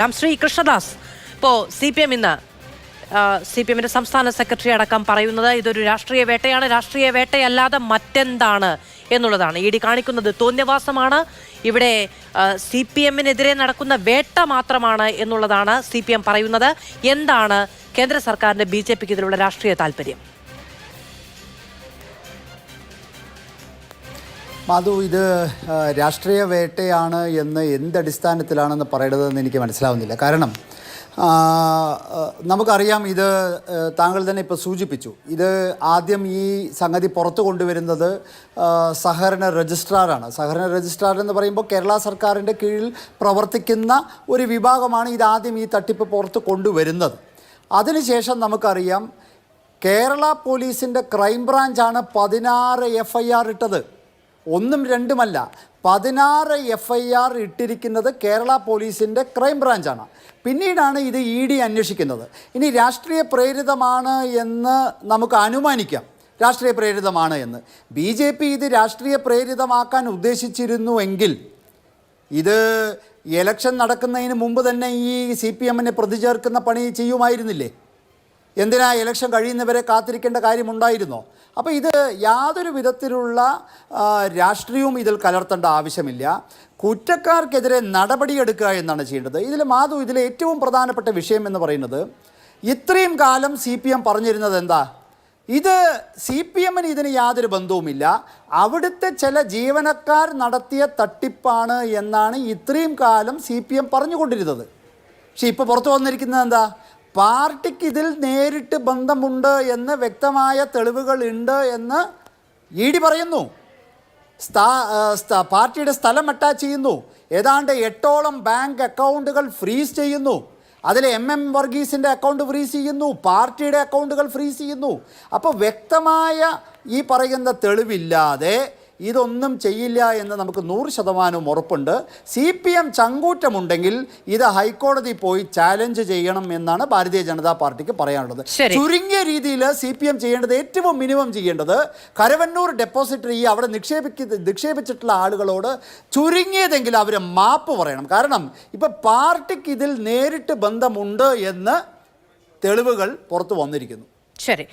രാം ശ്രീ കൃഷ്ണദാസ്. ഇപ്പോൾ C P M ഇന്ന് C P എമ്മിന്റെ സംസ്ഥാന സെക്രട്ടറി അടക്കം പറയുന്നത് ഇതൊരു രാഷ്ട്രീയ വേട്ടയാണ്. രാഷ്ട്രീയ വേട്ടയല്ലാതെ മറ്റെന്താണ് എന്നുള്ളതാണ്. ഇ ഡി കാണിക്കുന്നത് തോന്നിയവാസമാണ്. ഇവിടെ സി പി എമ്മിനെതിരെ നടക്കുന്ന വേട്ട മാത്രമാണ് എന്നുള്ളതാണ് സി പി എം പറയുന്നത്. എന്താണ് കേന്ദ്ര സർക്കാരിന്റെ ബി ജെ പിക്ക് ഇതിലുള്ള രാഷ്ട്രീയ താല്പര്യം? മാധു ഇത് രാഷ്ട്രീയ വേട്ടയാണ് എന്ന് എന്തടിസ്ഥാനത്തിലാണെന്ന് പറയേണ്ടതെന്ന് എനിക്ക് മനസ്സിലാവുന്നില്ല. കാരണം നമുക്കറിയാം ഇത് താങ്കൾ തന്നെ ഇപ്പോൾ സൂചിപ്പിച്ചു. ഇത് ആദ്യം ഈ സംഗതി പുറത്തു കൊണ്ടുവരുന്നത് സഹകരണ രജിസ്ട്രാറാണ്. സഹകരണ രജിസ്ട്രാർ എന്ന് പറയുമ്പോൾ കേരള സർക്കാരിന്റെ കീഴിൽ പ്രവർത്തിക്കുന്ന ഒരു വിഭാഗമാണ് ഇതാദ്യം ഈ തട്ടിപ്പ് പുറത്ത് കൊണ്ടുവരുന്നത്. അതിനുശേഷം നമുക്കറിയാം കേരള പോലീസിന്റെ ക്രൈംബ്രാഞ്ചാണ് പതിനാറ് എഫ് ഐ ആർ ഇട്ടത്. ഒന്നും രണ്ടുമല്ല. പതിനാറ് എഫ് ഐ ആർ ഇട്ടിരിക്കുന്നത് കേരള പോലീസിന്റെ ക്രൈംബ്രാഞ്ചാണ് പിന്നീടാണ് ഇത് ഇ ഡി അന്വേഷിക്കുന്നത്. ഇനി രാഷ്ട്രീയ പ്രേരിതമാണ് എന്ന് നമുക്ക് അനുമാനിക്കാം. രാഷ്ട്രീയ പ്രേരിതമാണ് എന്ന്. ബി ജെ പി ഇത് രാഷ്ട്രീയ പ്രേരിതമാക്കാൻ ഉദ്ദേശിച്ചിരുന്നുവെങ്കിൽ ഇത് എലക്ഷൻ നടക്കുന്നതിന് മുമ്പ് തന്നെ ഈ സി പി എമ്മിനെ പ്രതി ചേർക്കുന്ന പണി ചെയ്യുമായിരുന്നില്ലേ? എന്തിനാ ഇലക്ഷൻ കഴിയുന്നവരെ കാത്തിരിക്കേണ്ട കാര്യമുണ്ടായിരുന്നോ? അപ്പോൾ ഇത് യാതൊരു വിധത്തിലുള്ള രാഷ്ട്രീയവും ഇതിൽ കലർത്തേണ്ട ആവശ്യമില്ല. കുറ്റക്കാർക്കെതിരെ നടപടിയെടുക്കുക എന്നാണ് ചെയ്യേണ്ടത്. ഇതിൽ മാധു ഇതിലെ ഏറ്റവും പ്രധാനപ്പെട്ട വിഷയം എന്ന് പറയുന്നത് ഇത്രയും കാലം സി പി എം പറഞ്ഞിരുന്നത് എന്താ? ഇത് സി പി എമ്മിന് ഇതിന് യാതൊരു ബന്ധവുമില്ല. അവിടുത്തെ ചില ജീവനക്കാർ നടത്തിയ തട്ടിപ്പാണ് എന്നാണ് ഇത്രയും കാലം സി പി എം പറഞ്ഞുകൊണ്ടിരുന്നത്. പക്ഷേ ഇപ്പോൾ പുറത്തു വന്നിരിക്കുന്നത് എന്താ? പാർട്ടിക്ക് ഇതിൽ നേരിട്ട് ബന്ധമുണ്ട് എന്ന് വ്യക്തമായ തെളിവുകൾ ഉണ്ട് എന്ന് ഇ ഡി പറയുന്നു. പാർട്ടിയുടെ സ്ഥലം അറ്റാച്ച് ചെയ്യുന്നു. ഏതാണ്ട് എട്ടോളം ബാങ്ക് അക്കൗണ്ടുകൾ ഫ്രീസ് ചെയ്യുന്നു. അതിൽ എം എം വർഗീസിന്റെ അക്കൗണ്ട് ഫ്രീസ് ചെയ്യുന്നു. പാർട്ടിയുടെ അക്കൗണ്ടുകൾ ഫ്രീസ് ചെയ്യുന്നു. അപ്പോൾ വ്യക്തമായ ഈ പറയുന്ന തെളിവില്ലാതെ ഇതൊന്നും ചെയ്യില്ല എന്ന് നമുക്ക് നൂറ് ശതമാനവും ഉറപ്പുണ്ട്. സി പി എം ചങ്കൂറ്റമുണ്ടെങ്കിൽ ഇത് ഹൈക്കോടതി പോയി ചാലഞ്ച് ചെയ്യണം എന്നാണ് ഭാരതീയ ജനതാ പാർട്ടിക്ക് പറയാനുള്ളത്. ചുരുങ്ങിയ രീതിയിൽ സി പി എം ചെയ്യേണ്ടത് ഏറ്റവും മിനിമം ചെയ്യേണ്ടത് കരവന്നൂർ ഡെപ്പോസിറ്ററി അവിടെ നിക്ഷേപിക്ക നിക്ഷേപിച്ചിട്ടുള്ള ആളുകളോട് ചുരുങ്ങിയതെങ്കിലും അവർ മാപ്പ് പറയണം. കാരണം ഇപ്പം പാർട്ടിക്ക് ഇതിൽ നേരിട്ട് ബന്ധമുണ്ട് എന്ന് തെളിവുകൾ പുറത്തു വന്നിരിക്കുന്നു. ശരി.